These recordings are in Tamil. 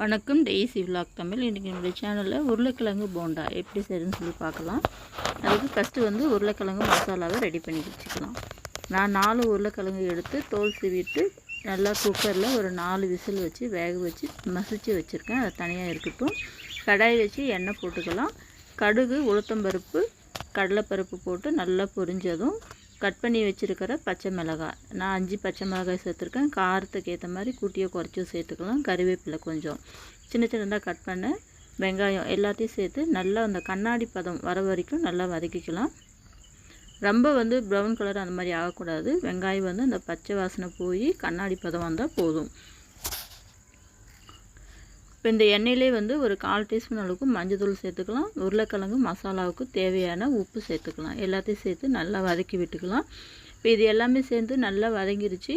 வணக்கம் டெய்ஸி விலாக் தமிழ். இன்றைக்கி என்னுடைய சேனலில் உருளைக்கிழங்கு போண்டா எப்படி செய்யுன்னு சொல்லி பார்க்கலாம். அதுக்கு ஃபஸ்ட்டு வந்து உருளைக்கிழங்கு மசாலாவை ரெடி பண்ணி வச்சுக்கலாம் நான் நாலு உருளைக்கிழங்கு எடுத்து தோல் சீவிட்டு நல்லா குக்கரில் ஒரு நாலு விசில் வச்சு வேக வச்சு மசிச்சு வச்சுருக்கேன். அது தனியாக இருக்கட்டும். கடாய் வச்சு எண்ணெய் போட்டுக்கலாம். கடுகு உளுத்தம்பருப்பு கடலைப்பருப்பு போட்டு நல்லா பொரிஞ்சதும் கட் பண்ணி வச்சுருக்கிற பச்சை மிளகாய். நான் அஞ்சு பச்சை மிளகாய் சேர்த்துருக்கேன். காரத்துக்கு ஏற்ற மாதிரி கூட்டியோ குறைச்சியோ சேர்த்துக்கலாம். கருவேப்பிலை கொஞ்சம். சின்ன சின்னதாக கட் பண்ண வெங்காயம் எல்லாத்தையும் சேர்த்து நல்லா அந்த கண்ணாடி பதம் வர வரைக்கும் நல்லா வதக்கிக்கலாம். ரொம்ப வந்து ப்ரௌன் கலர் அந்த மாதிரி ஆகக்கூடாது. வெங்காயம் வந்து அந்த பச்சை வாசனை போய் கண்ணாடி பதம் வந்தால் போதும். இப்போ இந்த எண்ணெயிலே வந்து ஒரு கால் டீஸ்பூன் அளவுக்கு மஞ்சள் தூள் சேர்த்துக்கலாம். உருளைக்கிழங்கு மசாலாவுக்கு தேவையான உப்பு சேர்த்துக்கலாம். எல்லாத்தையும் சேர்த்து நல்லா வதக்கி விட்டுக்கலாம். இப்போ இது எல்லாமே சேர்ந்து நல்லா வதங்கிருச்சு.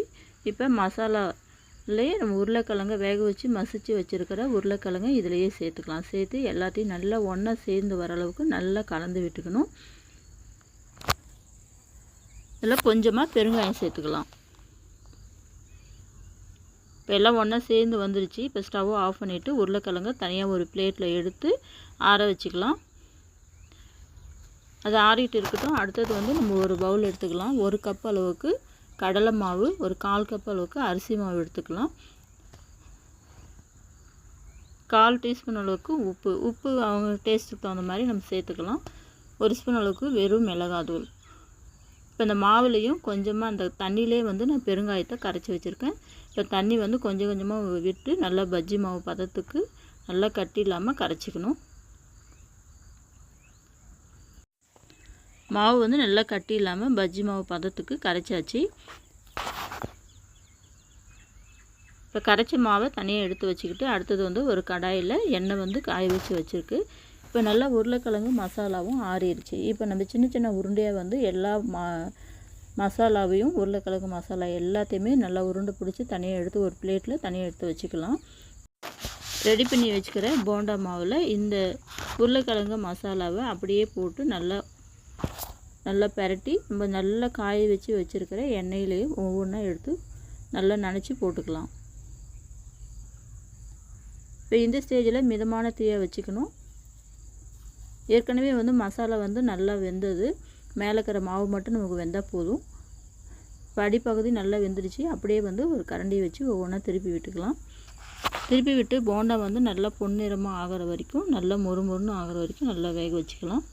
இப்போ மசாலாலேயே நம்ம உருளைக்கிழங்க வேக வச்சு மசித்து வச்சுருக்கிற உருளைக்கிழங்கு இதிலையே சேர்த்துக்கலாம். சேர்த்து எல்லாத்தையும் நல்லா ஒன்றா சேர்ந்து வர அளவுக்கு நல்லா கலந்து விட்டுக்கணும். இதில் கொஞ்சமாக பெருங்காயம் சேர்த்துக்கலாம். இப்போ எல்லாம் ஒன்றா சேர்ந்து வந்துருச்சு. இப்போ ஸ்டவ்வை ஆஃப் பண்ணிவிட்டு உருளைக்கிழங்க தனியாக ஒரு பிளேட்டில் எடுத்து ஆற வச்சுக்கலாம். அது ஆறிட்டு இருக்கட்டும். அடுத்தது வந்து நம்ம ஒரு பவுல் எடுத்துக்கலாம். ஒரு கப் அளவுக்கு கடலை மாவு ஒரு கால் கப் அளவுக்கு அரிசி மாவு எடுத்துக்கலாம். கால் டீஸ்பூன் அளவுக்கு உப்பு. உப்பு அவங்க டேஸ்ட்டுக்கு தகுந்த மாதிரி நம்ம சேர்த்துக்கலாம். ஒரு ஸ்பூன் அளவுக்கு வெறும் மிளகாத்தூள் இப்போ இந்த மாவுலேயும் கொஞ்சமாக அந்த தண்ணியிலே வந்து நான் பெருங்காயத்தை கரைச்சி வச்சுருக்கேன். இப்போ தண்ணி வந்து கொஞ்சம் கொஞ்சமாக விட்டு நல்லா பஜ்ஜி மாவு பதத்துக்கு நல்லா கட்டி இல்லாமல் கரைச்சிக்கணும். மாவு வந்து நல்லா கட்டி இல்லாமல் பஜ்ஜி மாவு பதத்துக்கு கரைச்சாச்சு. இப்போ கரைச்ச மாவை தனியாக எடுத்து வச்சுக்கிட்டு அடுத்தது வந்து ஒரு கடாயில் எண்ணெய் வந்து காய வச்சு வச்சுருக்கு. இப்போ நல்லா உருளைக்கிழங்கு மசாலாவும் ஆறிடுச்சு. இப்போ நம்ம சின்ன சின்ன உருண்டையாக வந்து எல்லா மா மசாலாவையும் உருளைக்கிழங்கு மசாலா எல்லாத்தையுமே நல்லா உருண்டை பிடிச்சி தனியாக எடுத்து ஒரு பிளேட்டில் தனியாக எடுத்து வச்சுக்கலாம். ரெடி பண்ணி வச்சுக்கிற போண்டா மாவில் இந்த உருளைக்கிழங்கு மசாலாவை அப்படியே போட்டு நல்லா நல்லா பரட்டி நம்ம நல்லா காய வச்சு வச்சுருக்கிற எண்ணெயிலையும் ஒவ்வொன்றா எடுத்து நல்லா நனைச்சி போட்டுக்கலாம். இப்போ இந்த ஸ்டேஜில் மிதமான தீயை வச்சுக்கணும். ஏற்கனவே வந்து மசாலா வந்து நல்லா வெந்தது. மேலே இருக்கிற மாவு மட்டும் நமக்கு வெந்தால் போதும். படிப்பகுதி நல்லா வெந்துடுச்சு. அப்படியே வந்து ஒரு கரண்டியை வச்சு ஒவ்வொன்றா திருப்பி விட்டுக்கலாம். திருப்பி விட்டு போண்டா வந்து நல்லா பொன்னிறமாக ஆகிற வரைக்கும் நல்லா மொறு மொறுன்னு ஆகிற வரைக்கும் நல்லா வேக வச்சுக்கலாம்.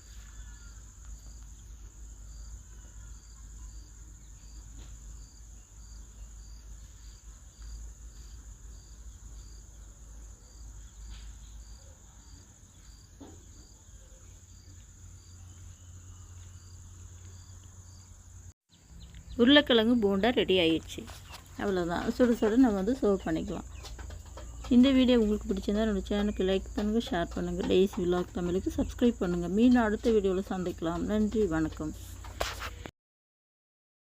உருளைக்கிழங்கு போண்டா ரெடி ஆயிடுச்சு. அவ்வளோதான் சுடு சுடு நம்ம வந்து சர்வ் பண்ணிக்கலாம். இந்த வீடியோ உங்களுக்கு பிடிச்சிருந்தா என்னோடய சேனலுக்கு லைக் பண்ணுங்கள் ஷேர் பண்ணுங்கள் டெய்ஸி விலாக் தமிழுக்கு சப்ஸ்கிரைப் பண்ணுங்கள் மீண்டும் அடுத்த வீடியோவில் சந்திக்கலாம். நன்றி வணக்கம்.